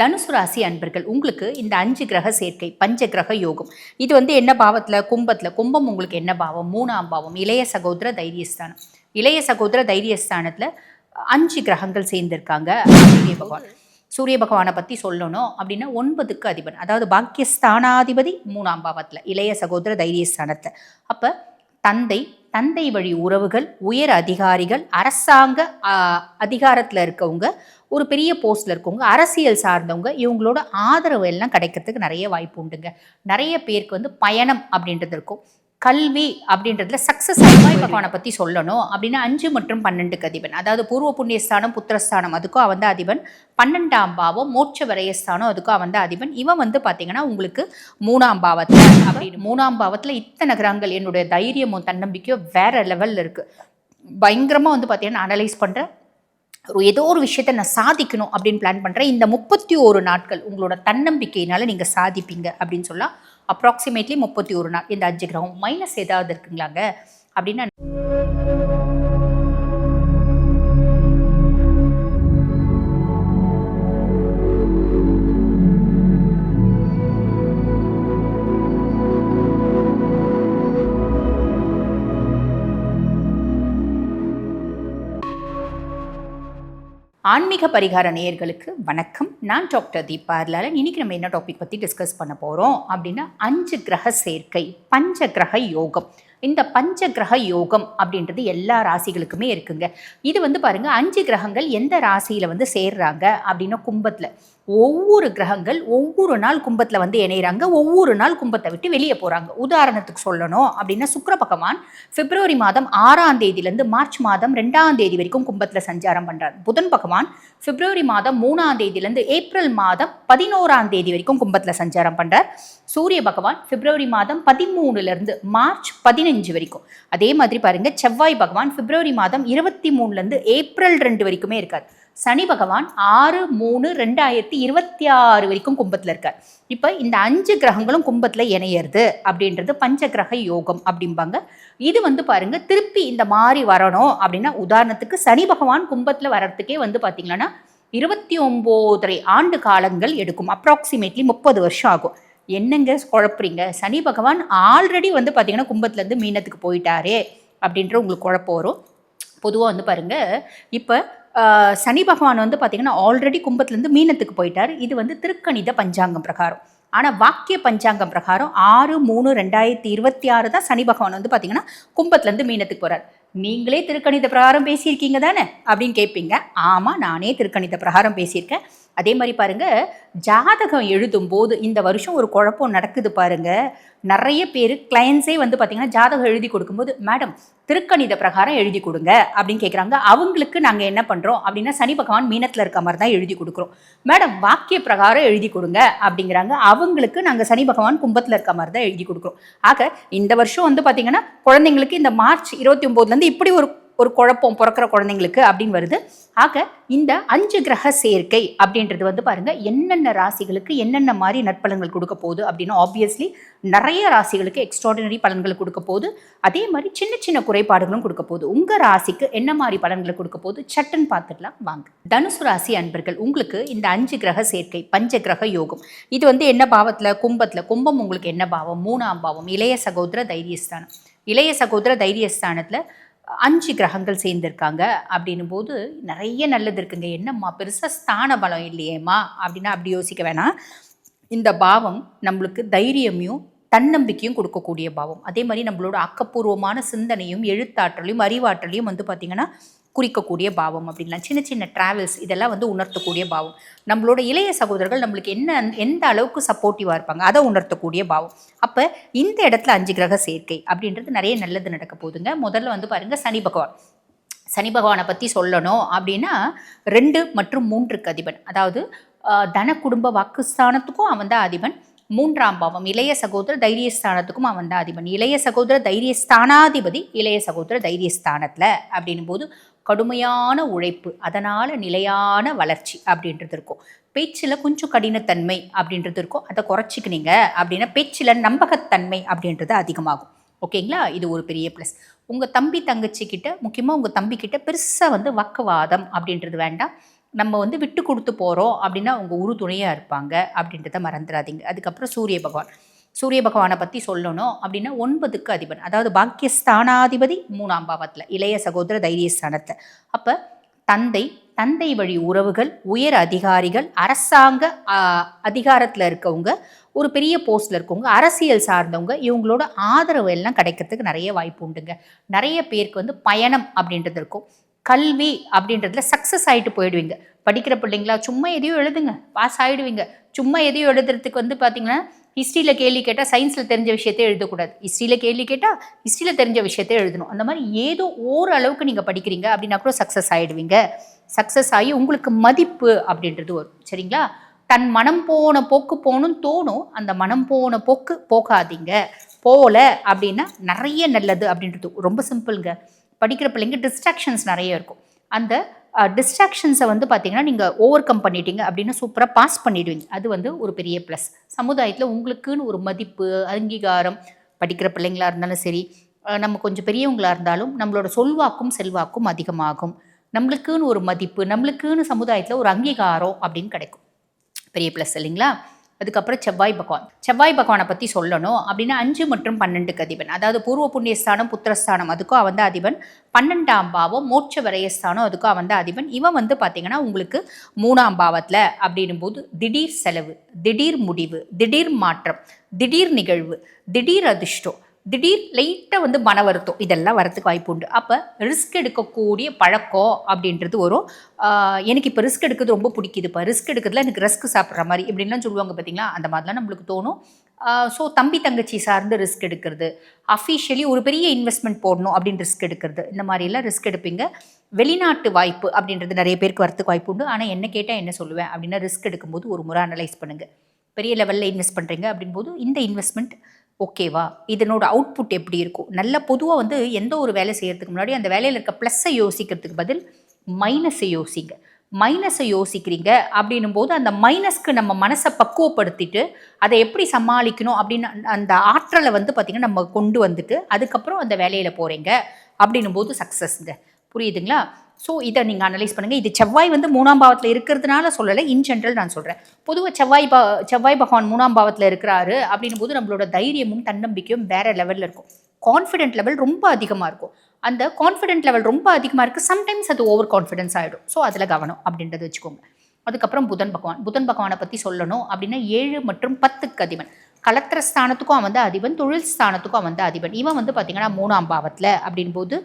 தனுசு ராசி அன்பர்கள் உங்களுக்கு இந்த அஞ்சு கிரக சேர்க்கை பஞ்ச கிரக யோகம். இது வந்து என்ன பாவத்தில்? கும்பத்தில். கும்பம் உங்களுக்கு என்ன பாவம்? மூணாம் பாவம். இளைய சகோதர தைரியஸ்தானம். இளைய சகோதர தைரியஸ்தானத்தில் அஞ்சு கிரகங்கள் சேர்ந்திருக்காங்க. சூரிய பகவான். சூரிய பகவானை பற்றி சொல்லணும் அப்படின்னா ஒன்பதுக்கு அதிபன். அதாவது பாக்கியஸ்தானாதிபதி மூணாம் பாவத்தில் இளைய சகோதர தைரியஸ்தானத்தில். அப்போ தந்தை தந்தை வழி உறவுகள் உயர் அதிகாரிகள் அரசாங்க அதிகாரத்தில் இருக்கவங்க ஒரு பெரிய போஸ்ட்டில் இருக்கவங்க அரசியல் சார்ந்தவங்க இவங்களோட ஆதரவு எல்லாம் கிடைக்கிறதுக்கு நிறைய வாய்ப்பு உண்டுங்க. நிறைய பேருக்கு வந்து பயணம் அப்படின்றது இருக்கும். கல்வி அப்படின்றதுல சக்ஸஸ் செவ்வாய் பகவானை பற்றி சொல்லணும். அப்படின்னா அஞ்சு மற்றும் பன்னெண்டுக்கு அதிபன். அதாவது பூர்வ புண்ணியஸ்தானம் புத்திரஸ்தானம் அதுக்கும் அவன் தான் அதிபன். பன்னெண்டாம் பாவம் மோட்ச விரயஸ்தானம் அதுக்கும் அவன் தான் அதிபன். இவன் வந்து பார்த்தீங்கன்னா உங்களுக்கு மூணாம் பாவத்தில் அப்படின்னு. மூணாம் பாவத்தில் இத்தனை கிரகங்கள் என்னுடைய தைரியமும் தன்னம்பிக்கையோ வேற லெவலில் இருக்குது பயங்கரமாக வந்து பார்த்தீங்கன்னா அனலைஸ் பண்ணுறேன் ஒரு ஏதோ ஒரு விஷயத்தை நான் சாதிக்கணும் அப்படின்னு பிளான் பண்ணுறேன் இந்த முப்பத்தி ஒரு நாட்கள் உங்களோட தன்னம்பிக்கையினால நீங்கள் சாதிப்பீங்க அப்படின்னு சொல்லலாம். அப்ராக்சிமேட்லி முப்பத்தி ஒரு நாள். இந்த அஞ்சு கிரகம் மைனஸ் ஏதாவது இருக்குங்களாங்க? அப்படின்னா ஆன்மீக பரிகார நேயர்களுக்கு வணக்கம். நான் டாக்டர் தீபா லாலன் இன்றைக்கி நம்ம என்ன டாபிக் பற்றி டிஸ்கஸ் பண்ண போகிறோம் அப்படின்னா அஞ்சு கிரக சேர்க்கை பஞ்ச கிரக யோகம். இந்த பஞ்ச கிரக யோகம் அப்படின்றது எல்லா ராசிகளுக்குமே இருக்குங்க. இது வந்து பாருங்கள் அஞ்சு கிரகங்கள் எந்த ராசியில் வந்து சேர்றாங்க அப்படின்னா கும்பத்தில். ஒவ்வொரு கிரகங்கள் ஒவ்வொரு நாள் கும்பத்தில் வந்து இணைகிறாங்க ஒவ்வொரு நாள் கும்பத்தை விட்டு வெளியே போகிறாங்க உதாரணத்துக்கு சொல்லணும் அப்படின்னா சுக்கர பகவான் பிப்ரவரி மாதம் ஆறாம் தேதியிலேருந்து மார்ச் மாதம் ரெண்டாம் தேதி வரைக்கும் கும்பத்தில் சஞ்சாரம் பண்ணுறார் புதன் பகவான் பிப்ரவரி மாதம் மூணாம் தேதியிலேருந்து ஏப்ரல் மாதம் பதினோராம் தேதி வரைக்கும் கும்பத்தில் சஞ்சாரம் பண்ணுறார் சூரிய பகவான் பிப்ரவரி மாதம் பதிமூணுலேருந்து மார்ச் பதினஞ்சு வரைக்கும். அதே மாதிரி பாருங்கள் செவ்வாய் பகவான் பிப்ரவரி மாதம் இருபத்தி மூணுலேருந்து ஏப்ரல் ரெண்டு வரைக்குமே இருக்கார். சனி பகவான் ஆறு மூணு ரெண்டாயிரத்தி இருபத்தி ஆறு வரைக்கும் கும்பத்தில் இருக்கார். இப்போ இந்த அஞ்சு கிரகங்களும் கும்பத்தில் இணையிறது அப்படின்றது பஞ்ச கிரக யோகம் அப்படிம்பாங்க. இது வந்து பாருங்கள் திருப்பி இந்த மாதிரி வரணும் அப்படின்னா உதாரணத்துக்கு சனி பகவான் கும்பத்தில் வர்றதுக்கே வந்து பார்த்தீங்கன்னா இருபத்தி ஒம்போதரை ஆண்டு காலங்கள் எடுக்கும். அப்ராக்சிமேட்லி முப்பது வருஷம் ஆகும். என்னங்க குழப்புறீங்க? சனி பகவான் ஆல்ரெடி வந்து பார்த்தீங்கன்னா கும்பத்துலேருந்து மீனத்துக்கு போயிட்டாரே அப்படின்ற உங்களுக்கு குழப்பம் வரும். பொதுவாக வந்து பாருங்கள் இப்போ சனி பகவான் வந்து பார்த்திங்கன்னா ஆல்ரெடி கும்பத்துலேருந்து மீனத்துக்கு போயிட்டார். இது வந்து திருக்கணித பஞ்சாங்கம் பிரகாரம். ஆனால் வாக்கிய பஞ்சாங்கம் பிரகாரம் ஆறு மூணு ரெண்டாயிரத்தி இருபத்தி ஆறு தான் சனி பகவான் வந்து பார்த்திங்கன்னா கும்பத்துலேருந்து மீனத்துக்கு போகிறார் நீங்களே திருக்கணித பிரகாரம் பேசியிருக்கீங்க தானே? அப்படின்னு கேட்பீங்க. ஆமாம் நானே திருக்கணித பிரகாரம் பேசியிருக்கேன். அதே மாதிரி பாருங்க ஜாதகம் எழுதும்போது இந்த வருஷம் ஒரு குழப்பம் நடக்குது பாருங்க. நிறைய பேர் கிளையன்ஸே வந்து பார்த்தீங்கன்னா ஜாதகம் எழுதி கொடுக்கும்போது மேடம் திருக்கணித பிரகாரம் எழுதி கொடுங்க அப்படின்னு கேட்குறாங்க அவங்களுக்கு நாங்கள் என்ன பண்ணுறோம் அப்படின்னா சனி பகவான் மீனத்தில் இருக்க மாதிரி தான் எழுதி கொடுக்குறோம். மேடம் வாக்கிய பிரகாரம் எழுதி கொடுங்க அப்படிங்கிறாங்க. அவங்களுக்கு நாங்கள் சனி பகவான் கும்பத்தில் இருக்க மாதிரி தான் எழுதி கொடுக்குறோம். ஆக இந்த வருஷம் வந்து பார்த்தீங்கன்னா குழந்தைங்களுக்கு இந்த மார்ச் இருபத்தி ஒம்போதுலேருந்து வந்து இப்படி ஒரு ஒரு குழப்பம் பிறக்கிற குழந்தைங்களுக்கு அப்படின்னு வருது. ஆக இந்த அஞ்சு கிரக சேர்க்கை அப்படின்றது வந்து பாருங்கள் என்னென்ன ராசிகளுக்கு என்னென்ன மாதிரி நற்பலன்கள் கொடுக்க போகுது அப்படின்னு ஆப்வியஸ்லி நிறைய ராசிகளுக்கு எக்ஸ்ட்ராடினரி பலன்கள் கொடுக்க போகுது. அதே மாதிரி சின்ன சின்ன குறைபாடுகளும் கொடுக்க போகுது. உங்கள் ராசிக்கு என்ன மாதிரி பலன்களை கொடுக்க போகுது? சட்டுன்னு பார்த்துக்கலாம் வாங்க. தனுசு ராசி அன்பர்கள் உங்களுக்கு இந்த அஞ்சு கிரக சேர்க்கை பஞ்ச கிரக யோகம். இது வந்து என்ன பாவத்தில்? கும்பத்தில். கும்பம் உங்களுக்கு என்ன பாவம்? மூணாம் பாவம். இளைய சகோதர தைரியஸ்தானம். இளைய சகோதர தைரியஸ்தானத்தில் அஞ்சு கிரகங்கள் சேர்ந்துருக்காங்க அப்படின்னும் போது நிறைய நல்லது இருக்குங்க. என்னம்மா? பெருசாக ஸ்தான பலம் இல்லையேம்மா? அப்படின்னா அப்படி யோசிக்க வேணாம். இந்த பாவம் நம்மளுக்கு தைரியமையும் தன்னம்பிக்கையும் கொடுக்கக்கூடிய பாவம். அதே மாதிரி நம்மளோட ஆக்கப்பூர்வமான சிந்தனையும் எழுத்தாற்றலையும் அறிவாற்றலையும் வந்து பார்த்திங்கன்னா குறிக்கக்கூடிய பாவம் அப்படின்லாம். சின்ன சின்ன ட்ராவல்ஸ் இதெல்லாம் வந்து உணர்த்தக்கூடிய பாவம். நம்மளோட இளைய சகோதரர்கள் நம்மளுக்கு என்ன எந்த அளவுக்கு சப்போர்ட்டிவாக இருப்பாங்க அதை உணர்த்தக்கூடிய பாவம். அப்போ இந்த இடத்துல அஞ்சு கிரக சேர்க்கை அப்படின்றது நிறைய நல்லது நடக்க போகுதுங்க. முதல்ல வந்து பாருங்கள் சனி பகவான். சனி பகவானை பற்றி சொல்லணும் அப்படின்னா ரெண்டு மற்றும் மூன்றுக்கு அதிபன். அதாவது தன குடும்ப வாக்குஸ்தானத்துக்கும் அவன் தான் அதிபன். மூன்றாம் பாவம். இளைய சகோதர தைரியஸ்தானத்துக்கும் அவன் தான் அதிபன். இளைய சகோதர தைரியஸ்தானாதிபதி இளைய சகோதர தைரியஸ்தானத்தில் அப்படின் போது கடுமையான உழைப்பு அதனால் நிலையான வளர்ச்சி அப்படின்றது இருக்கும். பேச்சில் கொஞ்சம் கடினத்தன்மை அப்படின்றது இருக்கும். அதை குறைச்சிக்கினீங்க அப்படின்னா பேச்சில் நம்பகத்தன்மை அப்படின்றது அதிகமாகும். ஓகேங்களா? இது ஒரு பெரிய ப்ளஸ் உங்கள் தம்பி தங்கச்சி கிட்ட முக்கியமாக உங்கள் தம்பிக்கிட்ட பெருசாக வந்து வக்கவாதம் அப்படின்றது வேண்டாம். நம்ம வந்து விட்டு கொடுத்து போகிறோம் அப்படின்னா அவங்க உரு துணையாக இருப்பாங்க அப்படின்றத மறந்துடாதீங்க. அதுக்கப்புறம் சூரிய பகவான். சூரிய பகவானை பற்றி சொல்லணும் அப்படின்னா ஒன்பதுக்கு அதிபன். அதாவது பாக்கியஸ்தானாதிபதி மூணாம் பாவத்தில் இளைய சகோதர தைரியஸ்தானத்தை அப்போ தந்தை தந்தை வழி உறவுகள் உயர் அதிகாரிகள் அரசாங்க அதிகாரத்தில் இருக்கவங்க ஒரு பெரிய போஸ்டில் இருக்கவங்க அரசியல் சார்ந்தவங்க இவங்களோட ஆதரவு எல்லாம் கிடைக்கிறதுக்கு நிறைய வாய்ப்பு உண்டுங்க. நிறைய பேருக்கு வந்து பயணம் அப்படின்றது இருக்கும். கல்வி அப்படின்றதுல சக்ஸஸ் ஆகிட்டு போயிடுவீங்க. படிக்கிற பிள்ளைங்களா சும்மா எதையும் எழுதுங்க பாஸ் ஆகிடுவீங்க சும்மா எதையும் எழுதுறதுக்கு வந்து பார்த்தீங்கன்னா ஹிஸ்ட்ரியில் கேள்வி கேட்டால் சயின்ஸில் தெரிஞ்ச விஷயத்தை எழுதக்கூடாது. ஹிஸ்ட்ரியில் கேள்வி கேட்டால் ஹிஸ்ட்ரியில் தெரிஞ்ச விஷயத்தை எழுதணும். அந்த மாதிரி ஏதோ ஓரளவுக்கு நீங்கள் படிக்கிறீங்க அப்படின்னா கூட சக்ஸஸ் ஆகிடுவீங்க சக்ஸஸ் ஆகி உங்களுக்கு மதிப்பு அப்படின்றது வரும். சரிங்களா? தன் மனம் போன போக்கு போகணும்னு தோணும். அந்த மனம் போன போக்கு போகாதீங்க. போகல அப்படின்னா நிறைய நல்லது அப்படின்றது ரொம்ப சிம்பிளுங்க படிக்கிற பிள்ளைங்க டிஸ்ட்ராக்ஷன்ஸ் நிறைய இருக்கும். அந்த டிஸ்ட்ராக்ஷன்ஸை வந்து பார்த்தீங்கன்னா நீங்கள் ஓவர் கம் பண்ணிட்டீங்க அப்படின்னு சூப்பராக பாஸ் பண்ணிடுவீங்க. அது வந்து ஒரு பெரிய ப்ளஸ் சமுதாயத்தில் உங்களுக்குன்னு ஒரு மதிப்பு அங்கீகாரம் படிக்கிற பிள்ளைங்களாக இருந்தாலும் சரி நம்ம கொஞ்சம் பெரியவங்களாக இருந்தாலும் நம்மளோட சொல்வாக்கும் செல்வாக்கும் அதிகமாகும். நம்மளுக்குன்னு ஒரு மதிப்பு நம்மளுக்குன்னு சமுதாயத்தில் ஒரு அங்கீகாரம் அப்படின்னு கிடைக்கும். பெரிய ப்ளஸ் இல்லைங்களா? அதுக்கப்புறம் செவ்வாய் பகவான். செவ்வாய் பகவானை பற்றி சொல்லணும். அப்படின்னா அஞ்சு மற்றும் பன்னெண்டுக்கு அதிபன். அதாவது பூர்வ புண்ணியஸ்தானம் புத்திரஸ்தானம் அதுக்கும் அவன் அதிபன். பன்னெண்டாம் பாவம் மோட்ச விரயஸ்தானம் அதுக்கும் அவன் அதிபன். இவன் வந்து பார்த்தீங்கன்னா உங்களுக்கு மூணாம் பாவத்தில் அப்படின்னும் போது திடீர் செலவு திடீர் முடிவு திடீர் மாற்றம் திடீர் நிகழ்வு திடீர் அதிர்ஷ்டம் திடீர் லைட்டாக வந்து மன வருத்தம் இதெல்லாம் வரத்துக்கு வாய்ப்பு உண்டு. அப்போ ரிஸ்க் எடுக்கக்கூடிய பழக்கம் அப்படின்றது வரும். எனக்கு இப்போ ரிஸ்க் எடுக்கிறது ரொம்ப பிடிக்குது. இப்போ ரிஸ்க் எடுக்கிறதுல எனக்கு ரிஸ்க் சாப்பிட்ற மாதிரி இப்படின்லாம் சொல்லுவாங்க பார்த்தீங்களா அந்த மாதிரிலாம் நம்மளுக்கு தோணும். ஸோ தம்பி தங்கச்சி சார்ந்து ரிஸ்க் எடுக்கிறது. அஃபிஷியலி ஒரு பெரிய இன்வெஸ்ட்மெண்ட் போடணும் அப்படின்னு ரிஸ்க் எடுக்கிறது. இந்த மாதிரிலாம் ரிஸ்க் எடுப்பீங்க. வெளிநாட்டு வாய்ப்பு அப்படின்றது நிறைய பேருக்கு வரத்துக்கு வாய்ப்பு உண்டு. ஆனால் என்ன கேட்டால் என்ன சொல்லுவேன் அப்படின்னா ரிஸ்க் எடுக்கும்போது ஒரு முறை அனலைஸ் பண்ணுங்கள் பெரிய லெவலில் இன்வெஸ்ட் பண்ணுறீங்க அப்படின்போது இந்த இன்வெஸ்ட்மெண்ட் ஓகேவா? இதனோட அவுட்புட் எப்படி இருக்கும்? நல்ல பொதுவாக வந்து எந்த ஒரு வேலை செய்கிறதுக்கு முன்னாடி அந்த வேலையில் இருக்க ப்ளஸ்ஸை யோசிக்கிறதுக்கு பதில் மைனஸை யோசிங்க. மைனஸை யோசிக்கிறீங்க அப்படின்னும் போது அந்த மைனஸ்க்கு நம்ம மனசை பக்குவப்படுத்திட்டு அதை எப்படி சமாளிக்கணும் அப்படின்னு அந்த ஆற்றலை வந்து பார்த்திங்கன்னா நம்ம கொண்டு வந்துட்டு அதுக்கப்புறம் அந்த வேலையில் போகிறீங்க அப்படின்னும் போது சக்ஸஸ்ங்க புரியுதுங்களா? ஸோ இதை நீங்கள் அனலைஸ் பண்ணுங்கள் இது செவ்வாய் வந்து மூணாம் பாவத்தில் இருக்கிறதுனால சொல்லலை. இன் ஜென்ரல் நான் சொல்கிறேன் பொதுவாக செவ்வாய் பா செவ்வாய் பகவான் மூணாம் பாவத்தில் இருக்கிறாரு அப்படின்னும் போது நம்மளோட தைரியமும் தன்னம்பிக்கையும் வேறு லெவலில் இருக்கும். கான்ஃபிடென்ட் லெவல் ரொம்ப அதிகமாக இருக்கும். அந்த கான்ஃபிடென்ட் லெவல் ரொம்ப அதிகமாக இருக்குது சம்டைம்ஸ் அது ஓவர் கான்ஃபிடென்ஸ் ஆகிடும் ஸோ அதில் கவனம் அப்படின்றத வச்சுக்கோங்க. அதுக்கப்புறம் புதன் பகவான். புதன் பகவானை பற்றி சொல்லணும் அப்படின்னா ஏழு மற்றும் பத்துக்கு அதிபன். கலத்திர ஸ்தானத்துக்கும் அவன் வந்து அதிபன். தொழில் ஸ்தானத்துக்கும் அவன் வந்து அதிபன். இவன் வந்து பார்த்திங்கன்னா மூணாம் பாவத்தில் அப்படின் போது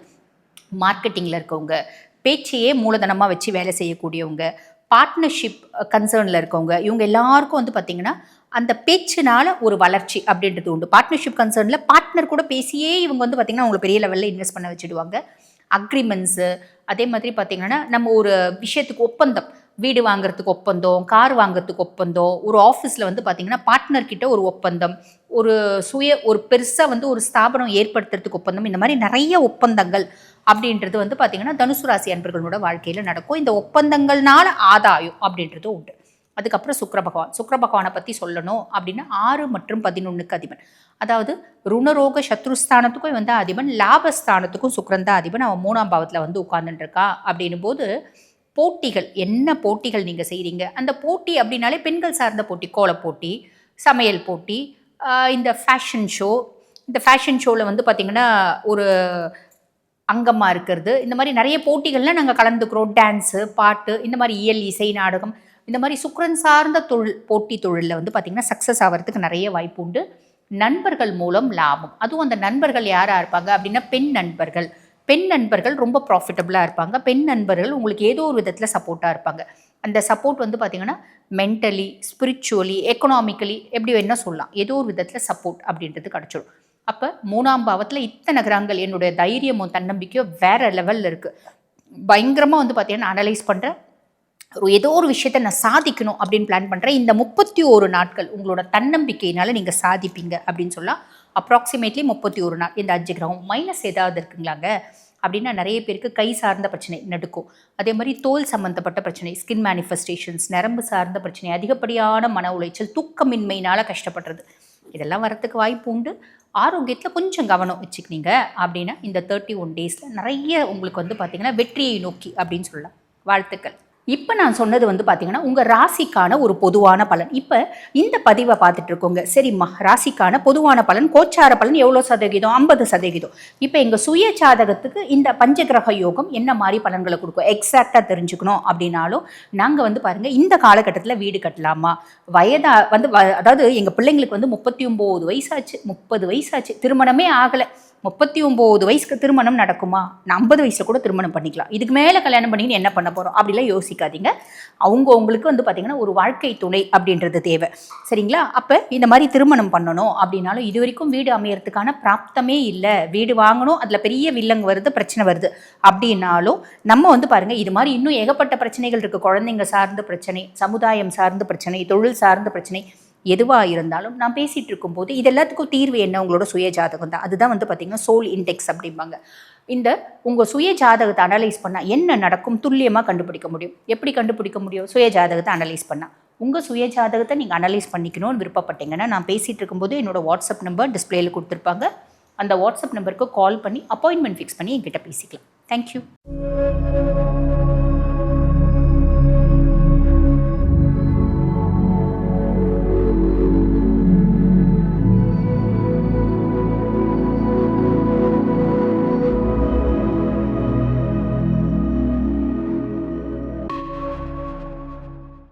மார்க்கெட்டிங்கில் இருக்கவங்க. பேச்சையே மூலதனமாக வச்சு வேலை செய்யக்கூடியவங்க பார்ட்னர்ஷிப் கன்சர்னில் இருக்கவங்க இவங்க எல்லாருக்கும் வந்து பார்த்திங்கன்னா அந்த பேச்சினால ஒரு வளர்ச்சி அப்படின்றது உண்டு. பார்ட்னர்ஷிப் கன்சர்னில் பார்ட்னர் கூட பேசியே இவங்க வந்து பார்த்திங்கன்னா அவங்களை பெரிய லெவலில் இன்வெஸ்ட் பண்ண வச்சுடுவாங்க. அக்ரிமெண்ட்ஸு அதே மாதிரி பார்த்திங்கன்னா நம்ம ஒரு விஷயத்துக்கு ஒப்பந்தம் வீடு வாங்குறதுக்கு ஒப்பந்தம் கார் வாங்குறதுக்கு ஒப்பந்தம் ஒரு ஆஃபீஸில் வந்து பார்த்திங்கன்னா பார்ட்னர்கிட்ட ஒரு ஒப்பந்தம் ஒரு சுய ஒரு பெருசாக வந்து ஒரு ஸ்தாபனம் ஏற்படுத்துறதுக்கு ஒப்பந்தம் இந்த மாதிரி நிறைய ஒப்பந்தங்கள் அப்படின்றது வந்து பார்த்தீங்கன்னா தனுசு ராசி அன்பர்களோட வாழ்க்கையில் நடக்கும். இந்த ஒப்பந்தங்கள்னால ஆதாயம் அப்படின்றது உண்டு. அதுக்கப்புறம் சுக்கர பகவான். சுக்கர பகவானை பற்றி சொல்லணும் அப்படின்னா ஆறு மற்றும் பதினொன்றுக்கு அதிபன். அதாவது ருணரோக சத்ருஸ்தானத்துக்கும் வந்து அதிபன். லாபஸ்தானத்துக்கும் சுக்கரன் அதிபன். அவன் மூணாம் பாவத்தில் வந்து உட்கார்ந்துட்டுருக்கா அப்படின்னும் போது போட்டிகள் என்ன போட்டிகள் நீங்கள் செய்கிறீங்க அந்த போட்டி அப்படின்னாலே பெண்கள் சார்ந்த போட்டி கோல போட்டி சமையல் போட்டி இந்த ஃபேஷன் ஷோ இந்த ஃபேஷன் ஷோவில் வந்து பார்த்திங்கன்னா ஒரு அங்கமாக இருக்கிறது. இந்த மாதிரி நிறைய போட்டிகள்லாம் நாங்கள் கலந்துக்கிறோம். டான்ஸு பாட்டு இந்த மாதிரி இயல் இசை நாடகம். இந்த மாதிரி சுக்கரன் சார்ந்த தொழில் போட்டி தொழிலில் வந்து பார்த்திங்கன்னா சக்ஸஸ் ஆகிறதுக்கு நிறைய வாய்ப்பு உண்டு. நண்பர்கள் மூலம் லாபம். அதுவும் அந்த நண்பர்கள் யாராக இருப்பாங்க அப்படின்னா பெண் நண்பர்கள். பெண் நண்பர்கள் ரொம்ப ப்ராஃபிட்டபுளாக இருப்பாங்க. பெண் நண்பர்கள் உங்களுக்கு ஏதோ ஒரு விதத்தில் சப்போர்ட்டாக இருப்பாங்க. அந்த சப்போர்ட் வந்து பார்த்திங்கன்னா மென்டலி ஸ்பிரிச்சுவலி எக்கனாமிக்கலி எப்படி வேணால் சொல்லலாம். ஏதோ ஒரு விதத்தில் சப்போர்ட் அப்படின்றது கிடச்சிடும் அப்போ மூணாம் பாவத்தில் இத்தனை கிரகங்கள் என்னுடைய தைரியமும் தன்னம்பிக்கையோ வேறு லெவலில் இருக்குது பயங்கரமாக வந்து பார்த்தீங்கன்னா அனலைஸ் பண்ணுறேன் ஏதோ ஒரு விஷயத்தை நான் சாதிக்கணும் அப்படின்னு பிளான் பண்ணுறேன் இந்த முப்பத்தி ஒரு நாட்கள் உங்களோட தன்னம்பிக்கையினால் நீங்கள் சாதிப்பீங்க அப்படின்னு சொல்லலாம் அப்ராக்சிமேட்லி முப்பத்தி ஒரு நாள். இந்த அஞ்சு கிரகம் மைனஸ் ஏதாவது இருக்குங்களாங்க? அப்படின்னா நிறைய பேருக்கு கை சார்ந்த பிரச்சனை நடுக்கும். அதே மாதிரி தோல் சம்மந்தப்பட்ட பிரச்சனை ஸ்கின் மேனிஃபெஸ்டேஷன்ஸ் நரம்பு சார்ந்த பிரச்சனை அதிகப்படியான மன உளைச்சல் தூக்கமின்மையினால் கஷ்டப்படுறது. இதெல்லாம் வரத்துக்கு வாய்ப்பு உண்டு. ஆரோக்கியத்தில் கொஞ்சம் கவனம் வச்சுக்கினீங்க அப்படின்னா இந்த தேர்ட்டி ஒன் டேஸில் நிறைய உங்களுக்கு வந்து பார்த்திங்கன்னா வெற்றியை நோக்கி அப்படின்னு சொல்லலாம். வாழ்த்துக்கள். இப்போ நான் சொன்னது வந்து பார்த்தீங்கன்னா உங்கள் ராசிக்கான ஒரு பொதுவான பலன். இப்போ இந்த பதிவை பார்த்துட்டு இருக்கோங்க. சரிம்மா ராசிக்கான பொதுவான பலன் கோச்சார பலன் எவ்வளோ சதவீதம்? ஐம்பது சதவீதம். இப்போ எங்கள் சுய சாதகத்துக்கு இந்த பஞ்சகிரக யோகம் என்ன மாதிரி பலன்களை கொடுக்கும்? எக்ஸாக்டாக தெரிஞ்சுக்கணும் அப்படின்னாலும் நாங்கள் வந்து பாருங்கள் இந்த காலகட்டத்தில் வீடு கட்டலாமா? வயதா வந்து வ- அதாவது எங்கள் பிள்ளைங்களுக்கு வந்து முப்பத்தி ஒம்பது வயசாச்சு முப்பது வயசாச்சு. திருமணமே ஆகலை. முப்பத்தி ஒம்பது வயசுக்கு திருமணம் நடக்குமா? நான் ஐம்பது வயசில் கூட திருமணம் பண்ணிக்கலாம். இதுக்கு மேலே கல்யாணம் பண்ணிக்கின்னு என்ன பண்ண போகிறோம் அப்படிலாம் யோசிக்காதீங்க. அவங்க உங்களுக்கு வந்து பார்த்திங்கன்னா ஒரு வாழ்க்கை துணை அப்படின்றது தேவை. சரிங்களா? அப்போ இந்த மாதிரி திருமணம் பண்ணணும் அப்படின்னாலும் இது வரைக்கும் வீடு அமையறதுக்கான பிராப்தமே இல்லை. வீடு வாங்கணும் அதில் பெரிய வில்லங்க வருது பிரச்சனை வருது. அப்படின்னாலும் நம்ம வந்து பாருங்கள் இது மாதிரி இன்னும் ஏகப்பட்ட பிரச்சனைகள் இருக்குது குழந்தைங்க சார்ந்த பிரச்சனை சமுதாயம் சார்ந்த பிரச்சனை தொழில் சார்ந்த பிரச்சனை எதுவாக இருந்தாலும் நான் பேசிகிட்டு இருக்கும்போது இது எல்லாத்துக்கும் தீர்வு என்ன? உங்களோட சுய ஜாதகம் தான். அதுதான் வந்து பார்த்திங்கன்னா சோல் இன்டெக்ஸ் அப்படிம்பாங்க. இந்த உங்கள் சுய ஜாதகத்தை அனலைஸ் பண்ணால் என்ன நடக்கும்? துல்லியமாக கண்டுபிடிக்க முடியும். எப்படி கண்டுபிடிக்க முடியும்? சுய ஜாதகத்தை அனலைஸ் பண்ணால் உங்கள் சுய ஜாதகத்தை நீங்கள் அனலைஸ் பண்ணிக்கணும்னு விருப்பப்பட்டீங்கன்னா நான் பேசிகிட்டு இருக்கும்போது என்னோட வாட்ஸ்அப் நம்பர் டிஸ்பிளேயில் கொடுத்துருப்பாங்க. அந்த வாட்ஸ்அப் நம்பருக்கு கால் பண்ணி அப்பாயின்மெண்ட் ஃபிக்ஸ் பண்ணி என்கிட்ட பேசிக்கலாம். தேங்க்யூ